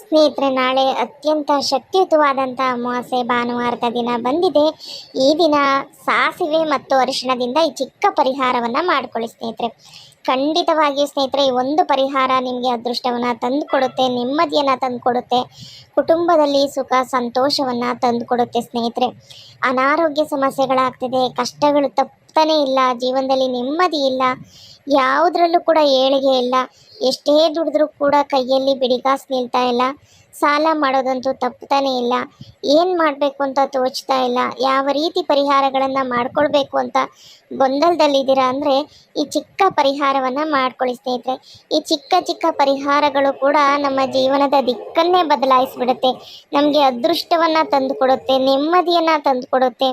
ಸ್ನೇಹಿತರೆ, ನಾಳೆ ಅತ್ಯಂತ ಶಕ್ತಿಯುತವಾದಂಥ ಅಮಾವಾಸ್ಯೆ ಭಾನುವಾರದ ದಿನ ಬಂದಿದೆ. ಈ ದಿನ ಸಾಸಿವೆ ಮತ್ತು ಅರಿಶಿಣದಿಂದ ಈ ಚಿಕ್ಕ ಪರಿಹಾರವನ್ನು ಮಾಡ್ಕೊಳ್ಳಿ ಸ್ನೇಹಿತರೆ. ಖಂಡಿತವಾಗಿಯೂ ಸ್ನೇಹಿತರೆ, ಈ ಒಂದು ಪರಿಹಾರ ನಿಮಗೆ ಅದೃಷ್ಟವನ್ನು ತಂದುಕೊಡುತ್ತೆ, ನೆಮ್ಮದಿಯನ್ನು ತಂದುಕೊಡುತ್ತೆ, ಕುಟುಂಬದಲ್ಲಿ ಸುಖ, ಸಂತೋಷವನ್ನು ತಂದುಕೊಡುತ್ತೆ ಸ್ನೇಹಿತರೆ. ಅನಾರೋಗ್ಯ ಸಮಸ್ಯೆಗಳಾಗ್ತಿದೆ, ಕಷ್ಟಗಳು ತಪ್ಪನೇ ಇಲ್ಲ, ಜೀವನದಲ್ಲಿ ನೆಮ್ಮದಿ ಇಲ್ಲ, ಯಾವುದರಲ್ಲೂ ಕೂಡ ಏಳಿಗೆ ಇಲ್ಲ. ಎಷ್ಟೇ ದುಡಿದ್ರೂ ಕೂಡ ಕೈಯಲ್ಲಿ ಬಿಡಿಗಾಸು ನಿಲ್ತಾ ಇಲ್ಲ. ಸಾಲ ಮಾಡೋದಂತೂ ತಪ್ಪುತ್ತಾನೆ ಇಲ್ಲ. ಏನು ಮಾಡಬೇಕು ಅಂತ ತೋಚ್ತಾ ಇಲ್ಲ. ಯಾವ ರೀತಿ ಪರಿಹಾರಗಳನ್ನು ಮಾಡ್ಕೊಳ್ಬೇಕು ಅಂತ ಗೊಂದಲದಲ್ಲಿದ್ದೀರಾ ಅಂದರೆ ಈ ಚಿಕ್ಕ ಪರಿಹಾರವನ್ನು ಮಾಡ್ಕೊಳ್ಳಿ ಸ್ನೇಹಿತರೆ. ಈ ಚಿಕ್ಕ ಚಿಕ್ಕ ಪರಿಹಾರಗಳು ಕೂಡ ನಮ್ಮ ಜೀವನದ ದಿಕ್ಕನ್ನೇ ಬದಲಾಯಿಸಿಬಿಡುತ್ತೆ. ನಮಗೆ ಅದೃಷ್ಟವನ್ನು ತಂದುಕೊಡುತ್ತೆ, ನೆಮ್ಮದಿಯನ್ನು ತಂದುಕೊಡುತ್ತೆ.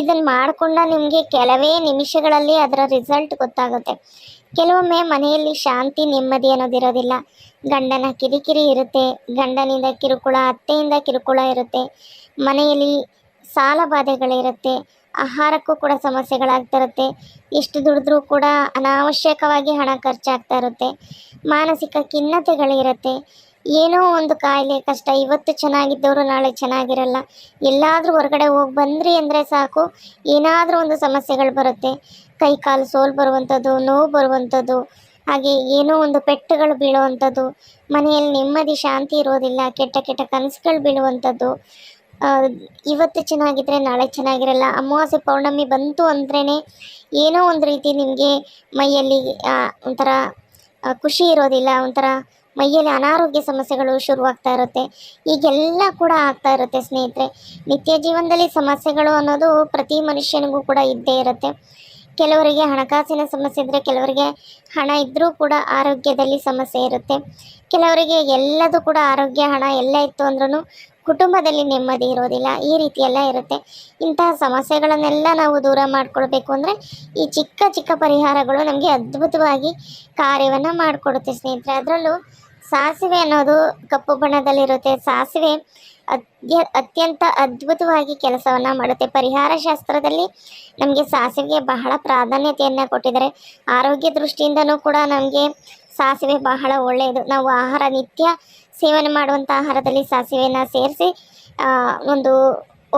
ಇದನ್ನು ಮಾಡಿಕೊಂಡ ನಿಮಗೆ ಕೆಲವೇ ನಿಮಿಷಗಳಲ್ಲಿ ಅದರ ರಿಸಲ್ಟ್ ಗೊತ್ತಾಗುತ್ತೆ. ಕೆಲವೊಮ್ಮೆ ಮನೆಯಲ್ಲಿ ಶಾಂತಿ ನೆಮ್ಮದಿ ಅನ್ನೋದಿರೋದಿಲ್ಲ. ಗಂಡನ ಕಿರಿಕಿರಿ ಇರುತ್ತೆ, ಗಂಡನಿಂದ ಕಿರುಕುಳ, ಅತ್ತೆಯಿಂದ ಕಿರುಕುಳ ಇರುತ್ತೆ. ಮನೆಯಲ್ಲಿ ಸಾಲ ಬಾಧೆಗಳಿರುತ್ತೆ, ಆಹಾರಕ್ಕೂ ಕೂಡ ಸಮಸ್ಯೆಗಳಾಗ್ತಿರುತ್ತೆ. ಎಷ್ಟು ದುಡಿದ್ರೂ ಕೂಡ ಅನಾವಶ್ಯಕವಾಗಿ ಹಣ ಖರ್ಚಾಗ್ತಾ ಇರುತ್ತೆ. ಮಾನಸಿಕ ಖಿನ್ನತೆಗಳಿರುತ್ತೆ. ಏನೋ ಒಂದು ಕಾಯಿಲೆ, ಕಷ್ಟ. ಇವತ್ತು ಚೆನ್ನಾಗಿದ್ದವರು ನಾಳೆ ಚೆನ್ನಾಗಿರಲ್ಲ. ಎಲ್ಲಾದರೂ ಹೊರಗಡೆ ಹೋಗಿ ಬಂದ್ರಿ ಅಂದರೆ ಸಾಕು. ಏನಾದರೂ ಒಂದು ಸಮಸ್ಯೆಗಳು ಬರುತ್ತೆ. ಕೈ, ಕಾಲು ಸೋಲು ಬರುವಂಥದ್ದು ನೋವು ಬರುವಂಥದ್ದು ಹಾಗೆ ಏನೋ ಒಂದು ಪೆಟ್ಟುಗಳು ಬೀಳುವಂಥದ್ದು ಮನೆಯಲ್ಲಿ ನೆಮ್ಮದಿ, ಶಾಂತಿ ಇರೋದಿಲ್ಲ, ಕೆಟ್ಟ ಕೆಟ್ಟ ಕನಸುಗಳು ಬೀಳುವಂಥದ್ದು ಇವತ್ತು ಚೆನ್ನಾಗಿದ್ದರೆ ನಾಳೆ ಚೆನ್ನಾಗಿರಲ್ಲ. ಅಮಾವಾಸ್ಯೆ ಪೌರ್ಣಮಿ ಬಂತು ಅಂದ್ರೇ ಏನೋ ಒಂದು ರೀತಿ ನಿಮಗೆ ಮೈಯಲ್ಲಿ ಒಂಥರ ಖುಷಿ ಇರೋದಿಲ್ಲ, ಒಂಥರ ಮೈಯಲ್ಲಿ ಅನಾರೋಗ್ಯ ಸಮಸ್ಯೆಗಳು ಶುರುವಾಗ್ತಾ ಇರುತ್ತೆ. ಈಗೆಲ್ಲ ಕೂಡ ಆಗ್ತಾ ಇರುತ್ತೆ ಸ್ನೇಹಿತರೆ. ನಿತ್ಯ ಜೀವನದಲ್ಲಿ ಸಮಸ್ಯೆಗಳು ಅನ್ನೋದು ಪ್ರತಿ ಮನುಷ್ಯನಿಗೂ ಕೂಡ ಇದ್ದೇ ಇರುತ್ತೆ. ಕೆಲವರಿಗೆ ಹಣಕಾಸಿನ ಸಮಸ್ಯೆ ಇದ್ದರೆ ಕೆಲವರಿಗೆ ಹಣ ಇದ್ದರೂ ಕೂಡ ಆರೋಗ್ಯದಲ್ಲಿ ಸಮಸ್ಯೆ ಇರುತ್ತೆ. ಕೆಲವರಿಗೆ ಎಲ್ಲದೂ ಕೂಡ ಆರೋಗ್ಯ, ಹಣ ಎಲ್ಲ ಇತ್ತು ಅಂದ್ರೂ ಕುಟುಂಬದಲ್ಲಿ ನೆಮ್ಮದಿ ಇರೋದಿಲ್ಲ. ಈ ರೀತಿಯೆಲ್ಲ ಇರುತ್ತೆ. ಇಂತಹ ಸಮಸ್ಯೆಗಳನ್ನೆಲ್ಲ ನಾವು ದೂರ ಮಾಡಿಕೊಳ್ಬೇಕು ಅಂದರೆ ಈ ಚಿಕ್ಕ ಚಿಕ್ಕ ಪರಿಹಾರಗಳು ನಮಗೆ ಅದ್ಭುತವಾಗಿ ಕಾರ್ಯವನ್ನು ಮಾಡಿಕೊಡುತ್ತೆ ಸ್ನೇಹಿತರೆ. ಅದರಲ್ಲೂ ಸಾಸಿವೆ ಅನ್ನೋದು ಕಪ್ಪು ಬಣ್ಣದಲ್ಲಿರುತ್ತೆ. ಸಾಸಿವೆ ಅತ್ಯ ಅತ್ಯಂತ ಅದ್ಭುತವಾಗಿ ಕೆಲಸವನ್ನು ಮಾಡುತ್ತೆ. ಪರಿಹಾರ ಶಾಸ್ತ್ರದಲ್ಲಿ ನಮಗೆ ಸಾಸಿವೆಗೆ ಬಹಳ ಪ್ರಾಧಾನ್ಯತೆಯನ್ನು ಕೊಟ್ಟಿದ್ದಾರೆ. ಆರೋಗ್ಯ ದೃಷ್ಟಿಯಿಂದನೂ ಕೂಡ ನಮಗೆ ಸಾಸಿವೆ ಬಹಳ ಒಳ್ಳೆಯದು. ನಾವು ಆಹಾರ ನಿತ್ಯ ಸೇವನೆ ಮಾಡುವಂಥ ಆಹಾರದಲ್ಲಿ ಸಾಸಿವೆಯನ್ನು ಸೇರಿಸಿ ಒಂದು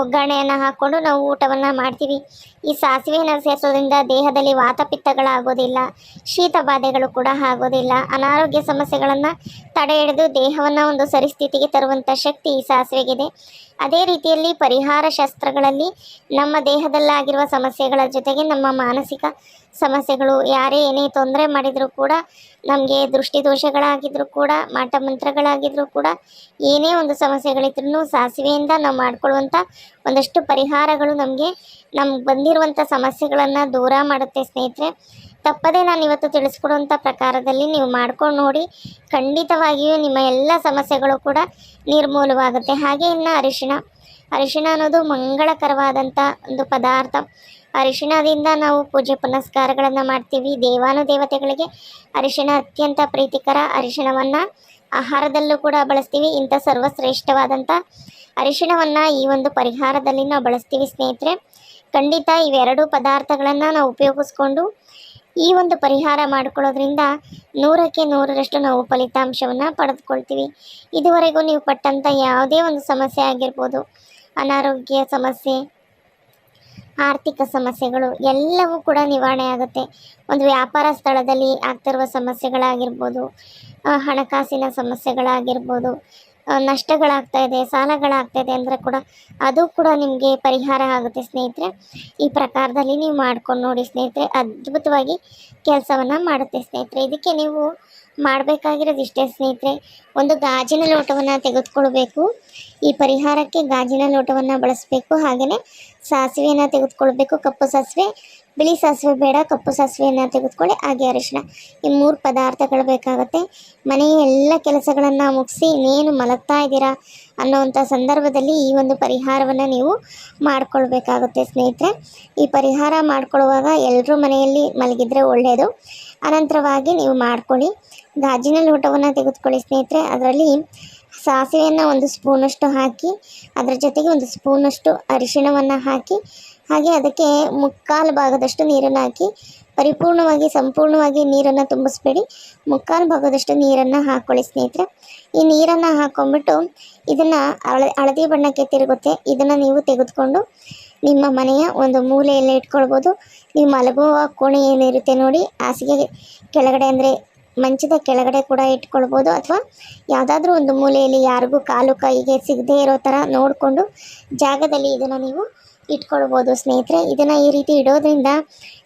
ಒಗ್ಗರಣೆಯನ್ನು ಹಾಕ್ಕೊಂಡು ನಾವು ಊಟವನ್ನು ಮಾಡ್ತೀವಿ. ಈ ಸಾಸಿವೆಯನ್ನು ಸೇರಿಸೋದ್ರಿಂದ ದೇಹದಲ್ಲಿ ವಾತಪಿತ್ತಗಳಾಗೋದಿಲ್ಲ ಶೀತ ಬಾಧೆಗಳು ಕೂಡ ಆಗೋದಿಲ್ಲ. ಅನಾರೋಗ್ಯ ಸಮಸ್ಯೆಗಳನ್ನು ತಡೆ ಹಿಡಿದು ದೇಹವನ್ನು ಒಂದು ಸರಿಸ್ಥಿತಿಗೆ ತರುವಂಥ ಶಕ್ತಿ ಈ ಸಾಸಿವೆಗಿದೆ. ಅದೇ ರೀತಿಯಲ್ಲಿ ಪರಿಹಾರ ಶಾಸ್ತ್ರಗಳಲ್ಲಿ ನಮ್ಮ ದೇಹದಲ್ಲಾಗಿರುವ ಸಮಸ್ಯೆಗಳ ಜೊತೆಗೆ ನಮ್ಮ ಮಾನಸಿಕ ಸಮಸ್ಯೆಗಳು, ಯಾರೇ ಏನೇ ತೊಂದರೆ ಮಾಡಿದರೂ ಕೂಡ, ನಮಗೆ ದೃಷ್ಟಿದೋಷಗಳಾಗಿದ್ದರೂ ಕೂಡ, ಮಾಟ ಮಂತ್ರಗಳಾಗಿದ್ದರೂ ಕೂಡ, ಏನೇ ಒಂದು ಸಮಸ್ಯೆಗಳಿದ್ರೂ ಸಾಸಿವೆಯಿಂದ ನಾವು ಮಾಡಿಕೊಳ್ಳುವಂಥ ಒಂದಷ್ಟು ಪರಿಹಾರಗಳು ನಮಗೆ ನಮ್ಗೆ ಬಂದಿರುವಂಥ ಸಮಸ್ಯೆಗಳನ್ನು ದೂರ ಮಾಡುತ್ತೆ ಸ್ನೇಹಿತರೆ. ತಪ್ಪದೇ ನಾನು ಇವತ್ತು ತಿಳಿಸ್ಕೊಡುವಂಥ ಪ್ರಕಾರದಲ್ಲಿ ನೀವು ಮಾಡ್ಕೊಂಡು ನೋಡಿ, ಖಂಡಿತವಾಗಿಯೂ ನಿಮ್ಮ ಎಲ್ಲ ಸಮಸ್ಯೆಗಳು ಕೂಡ ನಿರ್ಮೂಲವಾಗುತ್ತೆ. ಹಾಗೆ ಇನ್ನು ಅರಿಶಿಣ. ಅರಿಶಿಣ ಅನ್ನೋದು ಮಂಗಳಕರವಾದಂಥ ಒಂದು ಪದಾರ್ಥ. ಅರಿಶಿಣದಿಂದ ನಾವು ಪೂಜೆ ಪುನಸ್ಕಾರಗಳನ್ನು ಮಾಡ್ತೀವಿ. ದೇವಾನುದೇವತೆಗಳಿಗೆ ಅರಿಶಿಣ ಅತ್ಯಂತ ಪ್ರೀತಿಕರ ಅರಿಶಿಣವನ್ನು ಆಹಾರದಲ್ಲೂ ಕೂಡ ಬಳಸ್ತೀವಿ. ಇಂಥ ಸರ್ವಶ್ರೇಷ್ಠವಾದಂಥ ಅರಿಶಿಣವನ್ನು ಈ ಒಂದು ಪರಿಹಾರದಲ್ಲಿ ನಾವು ಬಳಸ್ತೀವಿ ಸ್ನೇಹಿತರೆ. ಖಂಡಿತ ಇವೆರಡು ಪದಾರ್ಥಗಳನ್ನು ನಾವು ಉಪಯೋಗಿಸ್ಕೊಂಡು ಈ ಒಂದು ಪರಿಹಾರ ಮಾಡಿಕೊಳ್ಳೋದ್ರಿಂದ ನೂರಕ್ಕೆ ನೂರರಷ್ಟು ನಾವು ಫಲಿತಾಂಶವನ್ನು ಪಡೆದುಕೊಳ್ತೀವಿ. ಇದುವರೆಗೂ ನೀವು ಪಟ್ಟಂಥ ಯಾವುದೇ ಒಂದು ಸಮಸ್ಯೆ ಆಗಿರ್ಬೋದು ಅನಾರೋಗ್ಯ ಸಮಸ್ಯೆ, ಆರ್ಥಿಕ ಸಮಸ್ಯೆಗಳು ಎಲ್ಲವೂ ಕೂಡ ನಿವಾರಣೆ ಆಗುತ್ತೆ. ಒಂದು ವ್ಯಾಪಾರ ಸ್ಥಳದಲ್ಲಿ ಆಗ್ತಿರುವ ಸಮಸ್ಯೆಗಳಾಗಿರ್ಬೋದು ಹಣಕಾಸಿನ ಸಮಸ್ಯೆಗಳಾಗಿರ್ಬೋದು ನಷ್ಟಗಳಾಗ್ತಾ ಇದೆ, ಸಾಲಗಳಾಗ್ತಾ ಇದೆ ಅಂದರೆ ಕೂಡ ಅದು ಕೂಡ ನಿಮಗೆ ಪರಿಹಾರ ಆಗುತ್ತೆ ಸ್ನೇಹಿತರೆ. ಈ ಪ್ರಕಾರದಲ್ಲಿ ನೀವು ಮಾಡ್ಕೊಂಡು ನೋಡಿ ಸ್ನೇಹಿತರೆ, ಅದ್ಭುತವಾಗಿ ಕೆಲಸವನ್ನು ಮಾಡುತ್ತೆ ಸ್ನೇಹಿತರೆ. ಇದಕ್ಕೆ ನೀವು ಮಾಡಬೇಕಾಗಿರೋದು ಇಷ್ಟೇ ಸ್ನೇಹಿತರೆ. ಒಂದು ಗಾಜಿನ ಲೋಟವನ್ನು ತೆಗೆದುಕೊಳ್ಬೇಕು. ಈ ಪರಿಹಾರಕ್ಕೆ ಗಾಜಿನ ಲೋಟವನ್ನು ಬಳಸಬೇಕು ಹಾಗೆಯೇ ಸಾಸಿವೆಯನ್ನು ತೆಗೆದುಕೊಳ್ಬೇಕು, ಕಪ್ಪು ಸಾಸಿವೆ, ಬಿಳಿ ಸಾಸಿವೆ ಬೇಡ, ಕಪ್ಪು ಸಾಸಿವೆಯನ್ನು ತೆಗೆದುಕೊಳ್ಳಿ, ಹಾಗೆ ಅರಿಶಿನ ಈ ಮೂರು ಪದಾರ್ಥಗಳು ಬೇಕಾಗುತ್ತೆ. ಮನೆಯ ಎಲ್ಲ ಕೆಲಸಗಳನ್ನು ಮುಗಿಸಿ ಇನ್ನೇನು ಮಲಗ್ತಾ ಇದ್ದೀರಾ ಅನ್ನೋವಂಥ ಸಂದರ್ಭದಲ್ಲಿ ಈ ಒಂದು ಪರಿಹಾರವನ್ನು ನೀವು ಮಾಡಿಕೊಳ್ಬೇಕಾಗುತ್ತೆ, ಸ್ನೇಹಿತರೆ. ಈ ಪರಿಹಾರ ಮಾಡ್ಕೊಳ್ಳುವಾಗ ಎಲ್ಲರೂ ಮನೆಯಲ್ಲಿ ಮಲಗಿದರೆ ಒಳ್ಳೆಯದು ಅನಂತರವಾಗಿ ನೀವು ಮಾಡ್ಕೊಳ್ಳಿ. ಗಾಜಿನ ಲೋಟವನ್ನು ತೆಗೆದುಕೊಳ್ಳಿ, ಸ್ನೇಹಿತರೆ. ಅದರಲ್ಲಿ ಸಾಸಿವೆಯನ್ನು ಒಂದು ಸ್ಪೂನಷ್ಟು ಹಾಕಿ, ಅದರ ಜೊತೆಗೆ ಒಂದು ಸ್ಪೂನಷ್ಟು ಅರಿಶಿಣವನ್ನು ಹಾಕಿ, ಹಾಗೆ ಅದಕ್ಕೆ ಮುಕ್ಕಾಲು ಭಾಗದಷ್ಟು ನೀರನ್ನು ಹಾಕಿ, ಪರಿಪೂರ್ಣವಾಗಿ ಸಂಪೂರ್ಣವಾಗಿ ನೀರನ್ನು ತುಂಬಿಸ್ಬೇಡಿ. ಮುಕ್ಕಾಲು ಭಾಗದಷ್ಟು ನೀರನ್ನು ಹಾಕ್ಕೊಳ್ಳಿ ಸ್ನೇಹಿತರೆ. ಈ ನೀರನ್ನು ಹಾಕ್ಕೊಂಬಿಟ್ಟು ಇದನ್ನು ಹಳ ಹಳದಿ ಬಣ್ಣಕ್ಕೆ ತಿರುಗುತ್ತೆ. ಇದನ್ನು ನೀವು ತೆಗೆದುಕೊಂಡು ನಿಮ್ಮ ಮನೆಯ ಒಂದು ಮೂಲೆಯಲ್ಲಿ ಇಟ್ಕೊಳ್ಬೋದು. ನೀವು ಮಲಗುವ ಕೋಣೆ ಏನಿರುತ್ತೆ ನೋಡಿ, ಹಾಸಿಗೆ ಕೆಳಗಡೆ ಅಂದರೆ ಮಂಚದ ಕೆಳಗಡೆ ಕೂಡ ಇಟ್ಕೊಳ್ಬೋದು. ಅಥವಾ ಯಾವುದಾದ್ರೂ ಒಂದು ಮೂಲೆಯಲ್ಲಿ ಯಾರಿಗೂ ಕಾಲು ಕೈಗೆ ಸಿಗದೇ ಇರೋ ಥರ ನೋಡಿಕೊಂಡು ಜಾಗದಲ್ಲಿ ಇದನ್ನು ನೀವು ಇಟ್ಕೊಳ್ಬೋದು ಸ್ನೇಹಿತರೆ. ಇದನ್ನು ಈ ರೀತಿ ಇಡೋದ್ರಿಂದ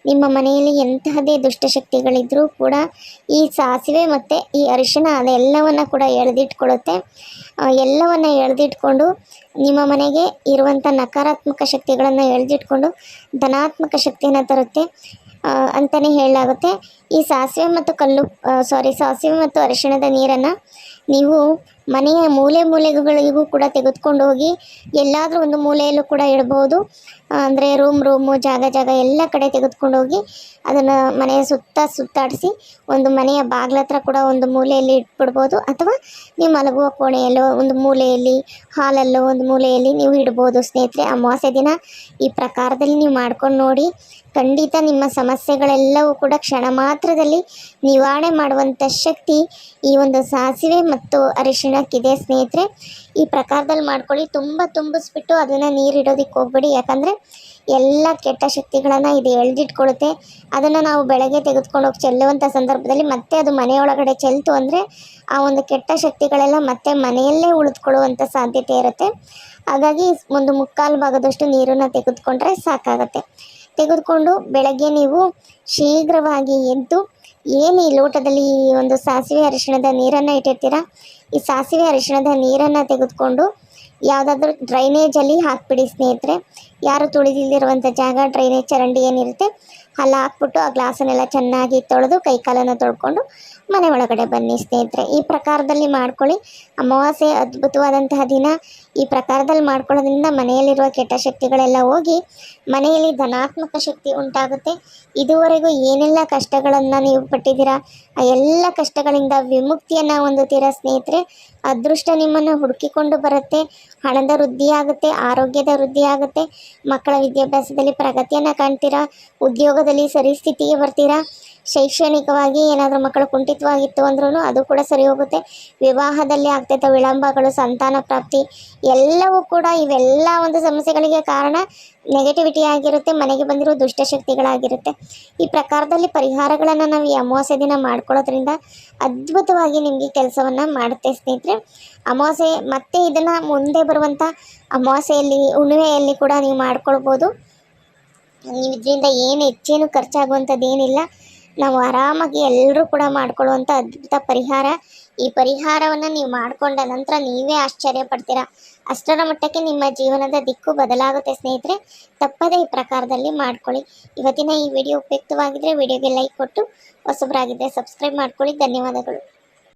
ನಿಮ್ಮ ಮನೆಯಲ್ಲಿ ಎಂತಹದೇ ದುಷ್ಟಶಕ್ತಿಗಳಿದ್ದರೂ ಕೂಡ ಈ ಸಾಸಿವೆ ಮತ್ತು ಈ ಅರಿಶಿಣ ಅದೆಲ್ಲವನ್ನು ಕೂಡ ಎಳೆದಿಟ್ಕೊಳ್ಳುತ್ತೆ ಎಲ್ಲವನ್ನು ಎಳೆದಿಟ್ಕೊಂಡು ನಿಮ್ಮ ಮನೆಗೆ ಇರುವಂಥ ನಕಾರಾತ್ಮಕ ಶಕ್ತಿಗಳನ್ನು ಎಳೆದಿಟ್ಕೊಂಡು ಧನಾತ್ಮಕ ಶಕ್ತಿಯನ್ನು ತರುತ್ತೆ. ಅಂತಲೇ ಹೇಳಲಾಗುತ್ತೆ. ಈ ಸಾಸಿವೆ ಮತ್ತು ಕಲ್ಲು ಸಾರಿ ಸಾಸಿವೆ ಮತ್ತು ಅರಿಶಿಣದ ನೀರನ್ನು ನೀವು ಮನೆಯ ಮೂಲೆ ಮೂಲೆಗಳಿಗೂ ಕೂಡ ತೆಗೆದುಕೊಂಡು ಹೋಗಿ ಎಲ್ಲಾದರೂ ಒಂದು ಮೂಲೆಯಲ್ಲೂ ಕೂಡ ಇಡ್ಬೋದು ಅಂದರೆ ರೂಮ್ ರೂಮು ಜಾಗ ಜಾಗ ಎಲ್ಲ ಕಡೆ ತೆಗೆದುಕೊಂಡು ಹೋಗಿ ಅದನ್ನು ಮನೆಯ ಸುತ್ತ ಸುತ್ತಾಡಿಸಿ ಒಂದು ಮನೆಯ ಬಾಗಿಲ ಹತ್ರ ಕೂಡ ಒಂದು ಮೂಲೆಯಲ್ಲಿ ಇಟ್ಬಿಡ್ಬೋದು. ಅಥವಾ ನೀವು ಮಲಗುವ ಕೋಣೆಯಲ್ಲೋ, ಒಂದು ಮೂಲೆಯಲ್ಲಿ, ಹಾಲಲ್ಲೋ, ಒಂದು ಮೂಲೆಯಲ್ಲಿ ನೀವು ಇಡ್ಬೋದು ಸ್ನೇಹಿತರೆ, ಅಮಾವಾಸ್ಯೆ ದಿನ ಈ ಪ್ರಕಾರದಲ್ಲಿ ನೀವು ಮಾಡ್ಕೊಂಡು ನೋಡಿ, ಖಂಡಿತ ನಿಮ್ಮ ಸಮಸ್ಯೆಗಳೆಲ್ಲವೂ ಕೂಡ ಕ್ಷಣ ಮಾತ್ರದಲ್ಲಿ ನಿವಾರಣೆ ಮಾಡುವಂಥ ಶಕ್ತಿ ಈ ಒಂದು ಸಾಸಿವೆ ಮತ್ತು ಅರಿಶಿಣಕ್ಕಿದೆ ಸ್ನೇಹಿತರೆ. ಈ ಪ್ರಕಾರದಲ್ಲಿ ಮಾಡ್ಕೊಳ್ಳಿ. ತುಂಬ ತುಂಬಿಸ್ಬಿಟ್ಟು ಅದನ್ನು ನೀರಿಡೋದಕ್ಕೆ ಹೋಗ್ಬೇಡಿ. ಯಾಕಂದರೆ ಎಲ್ಲ ಕೆಟ್ಟ ಶಕ್ತಿಗಳನ್ನು ಇದು ಎಳೆದಿಟ್ಕೊಳ್ಳುತ್ತೆ ಅದನ್ನು ನಾವು ಬೆಳಗ್ಗೆ ತೆಗೆದುಕೊಂಡು ಹೋಗಿ ಚೆಲ್ಲುವಂಥ ಸಂದರ್ಭದಲ್ಲಿ ಮತ್ತೆ ಅದು ಮನೆಯೊಳಗಡೆ ಚೆಲ್ತು ಅಂದರೆ ಆ ಒಂದು ಕೆಟ್ಟ ಶಕ್ತಿಗಳೆಲ್ಲ ಮತ್ತೆ ಮನೆಯಲ್ಲೇ ಉಳಿದುಕೊಳ್ಳುವಂಥ ಸಾಧ್ಯತೆ ಇರುತ್ತೆ. ಹಾಗಾಗಿ ಒಂದು ಮುಕ್ಕಾಲು ಭಾಗದಷ್ಟು ನೀರನ್ನು ತೆಗೆದುಕೊಂಡ್ರೆ ಸಾಕಾಗತ್ತೆ. ತೆಗೆದುಕೊಂಡು ಬೆಳಗ್ಗೆ ನೀವು ಶೀಘ್ರವಾಗಿ ಎದ್ದು ಏನು ಈ ಲೋಟದಲ್ಲಿ ಈ ಒಂದು ಸಾಸಿವೆ ಅರಿಶಿಣದ ನೀರನ್ನು ಇಟ್ಟಿರ್ತೀರ? ಈ ಸಾಸಿವೆ ಅರಿಶಿಣದ ನೀರನ್ನು ತೆಗೆದುಕೊಂಡು ಯಾವುದಾದ್ರೂ ಡ್ರೈನೇಜಲ್ಲಿ ಹಾಕಿಬಿಡಿ ಸ್ನೇಹಿತರೆ. ಯಾರು ತುಳಿದಿಲ್ದಿರುವಂಥ ಜಾಗ ಡ್ರೈನೇಜ್ ಚರಂಡಿ ಏನಿರುತ್ತೆ ಅಲ್ಲಿ ಹಾಕ್ಬಿಟ್ಟು ಆ ಗ್ಲಾಸನ್ನೆಲ್ಲ ಚೆನ್ನಾಗಿ ತೊಳೆದು ಕೈಕಾಲನ್ನು ತೊಳ್ಕೊಂಡು ಮನೆ ಒಳಗಡೆ ಬನ್ನಿ ಸ್ನೇಹಿತರೆ. ಈ ಪ್ರಕಾರದಲ್ಲಿ ಮಾಡ್ಕೊಳ್ಳಿ. ಅಮಾವಾಸ್ಯೆ ಅದ್ಭುತವಾದಂತಹ ದಿನ. ಈ ಪ್ರಕಾರದಲ್ಲಿ ಮಾಡ್ಕೊಳ್ಳೋದ್ರಿಂದ ಮನೆಯಲ್ಲಿರುವ ಕೆಟ್ಟ ಶಕ್ತಿಗಳೆಲ್ಲ ಹೋಗಿ ಮನೆಯಲ್ಲಿ ಧನಾತ್ಮಕ ಶಕ್ತಿ ಉಂಟಾಗುತ್ತೆ. ಇದುವರೆಗೂ ಏನೆಲ್ಲ ಕಷ್ಟಗಳನ್ನು ನೀವು ಪಟ್ಟಿದ್ದೀರಾ? ಆ ಎಲ್ಲ ಕಷ್ಟಗಳಿಂದ ವಿಮುಕ್ತಿಯನ್ನು ಹೊಂದುತ್ತೀರಾ ಸ್ನೇಹಿತರೆ? ಅದೃಷ್ಟ ನಿಮ್ಮನ್ನು ಹುಡುಕಿಕೊಂಡು ಬರುತ್ತೆ. ಹಣದ ವೃದ್ಧಿಯಾಗುತ್ತೆ ಆರೋಗ್ಯದ ವೃದ್ಧಿಯಾಗುತ್ತೆ ಮಕ್ಕಳ ವಿದ್ಯಾಭ್ಯಾಸದಲ್ಲಿ ಪ್ರಗತಿಯನ್ನು ಕಾಣ್ತೀರಾ? ಉದ್ಯೋಗದಲ್ಲಿ ಸರಿ ಸ್ಥಿತಿಗೆ ಬರ್ತೀರಾ? ಶೈಕ್ಷಣಿಕವಾಗಿ ಏನಾದರೂ ಮಕ್ಕಳು ಕುಂಠಿತವಾಗಿತ್ತು ಅಂದ್ರೂ ಅದು ಕೂಡ ಸರಿ ಹೋಗುತ್ತೆ. ವಿವಾಹದಲ್ಲಿ ಆಗ್ತಿದ್ದ ವಿಳಂಬಗಳು, ಸಂತಾನ ಪ್ರಾಪ್ತಿ ಎಲ್ಲವೂ ಕೂಡ ಇವೆಲ್ಲ ಒಂದು ಸಮಸ್ಯೆಗಳಿಗೆ ಕಾರಣ ನೆಗೆಟಿವಿಟಿ ಆಗಿರುತ್ತೆ, ಮನೆಗೆ ಬಂದಿರೋ ದುಷ್ಟಶಕ್ತಿಗಳಾಗಿರುತ್ತೆ ಈ ಪ್ರಕಾರದಲ್ಲಿ ಪರಿಹಾರಗಳನ್ನು ನಾವು ಈ ಅಮಾವಾಸ್ಯೆ ದಿನ ಮಾಡ್ಕೊಳ್ಳೋದ್ರಿಂದ ಅದ್ಭುತವಾಗಿ ನಿಮಗೆ ಕೆಲಸವನ್ನು ಮಾಡುತ್ತೆ ಸ್ನೇಹಿತರೆ. ಅಮಾವಾಸ್ಯೆ ಮತ್ತೆ ಇದನ್ನು ಮುಂದೆ ಬರುವಂಥ ಅಮಾವಾಸ್ಯೆಯಲ್ಲಿ ಉಣಿವೆಯಲ್ಲಿ ಕೂಡ ನೀವು ಮಾಡ್ಕೊಳ್ಬೋದು. ನೀವು ಇದರಿಂದ ಏನು ಹೆಚ್ಚೇನು ಖರ್ಚಾಗುವಂಥದ್ದು ಏನಿಲ್ಲ ನಾವು ಆರಾಮಾಗಿ ಎಲ್ಲರೂ ಕೂಡ ಮಾಡ್ಕೊಳ್ಳುವಂಥ ಅದ್ಭುತ ಪರಿಹಾರ. ಈ ಪರಿಹಾರವನ್ನು ನೀವು ಮಾಡಿಕೊಂಡ ನಂತರ ನೀವೇ ಆಶ್ಚರ್ಯ ಪಡ್ತೀರಾ? ಅಷ್ಟರ ಮಟ್ಟಕ್ಕೆ ನಿಮ್ಮ ಜೀವನದ ದಿಕ್ಕು ಬದಲಾಗುತ್ತೆ ಸ್ನೇಹಿತರೆ. ತಪ್ಪದೇ ಈ ಪ್ರಕಾರದಲ್ಲಿ ಮಾಡ್ಕೊಳ್ಳಿ. ಇವತ್ತಿನ ಈ ವಿಡಿಯೋ ಉಪಯುಕ್ತವಾಗಿದ್ದರೆ ವಿಡಿಯೋಗೆ ಲೈಕ್ ಕೊಟ್ಟು ಹೊಸಬರಾಗಿದ್ದರೆ ಸಬ್ಸ್ಕ್ರೈಬ್ ಮಾಡ್ಕೊಳ್ಳಿ. ಧನ್ಯವಾದಗಳು.